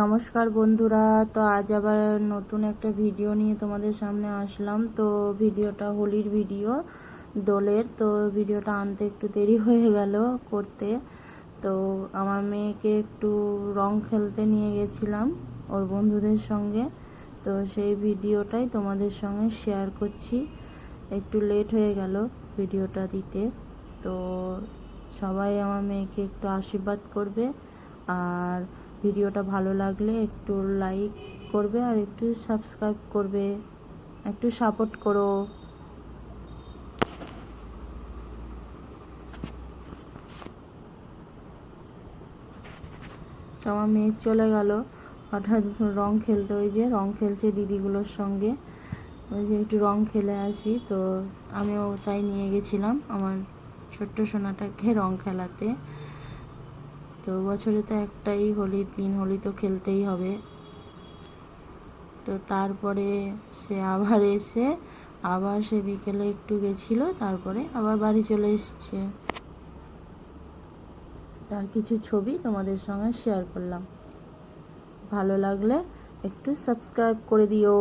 নমস্কার বন্ধুরা, তো আজ আবার নতুন একটা ভিডিও নিয়ে তোমাদের সামনে আসলাম। তো ভিডিওটা হোলির ভিডিও, দোলের। তো ভিডিওটা আনতে একটু দেরি হয়ে গেল করতে। তো আমার মেয়েকে একটু রং খেলতে নিয়ে গেছিলাম ওর বন্ধুদের সঙ্গে। তো সেই ভিডিওটাই তোমাদের সঙ্গে শেয়ার করছি। একটু লেট হয়ে গেল ভিডিওটা দিতে। তো সবাই আমার মেয়েকে একটু আশীর্বাদ করবে। আর ভিডিওটা ভালো লাগলে একটু লাইক করবে আর একটু সাবস্ক্রাইব করবে। একটু সাপোর্ট করো। তো আমার মেয়ে চলে গেল। হঠাৎ রং খেলতে, ওই যে রং খেলছে দিদিগুলোর সঙ্গে। ওই যে একটু রং খেলে আসি, তো আমিও তাই নিয়ে গেছিলাম আমার ছোট্ট সোনাটাকে রং খেলাতে। তো বছরে তো একটাই হোলির দিন হোলি তো খেলতেই হবে। তো তারপরে সে আবার এসে, আবার সে বিকেলে একটু গেছিল, তারপরে আবার বাড়ি চলে এসছে। তার কিছু ছবি তোমাদের সঙ্গে শেয়ার করলাম। ভালো লাগলে একটু সাবস্ক্রাইব করে দিও।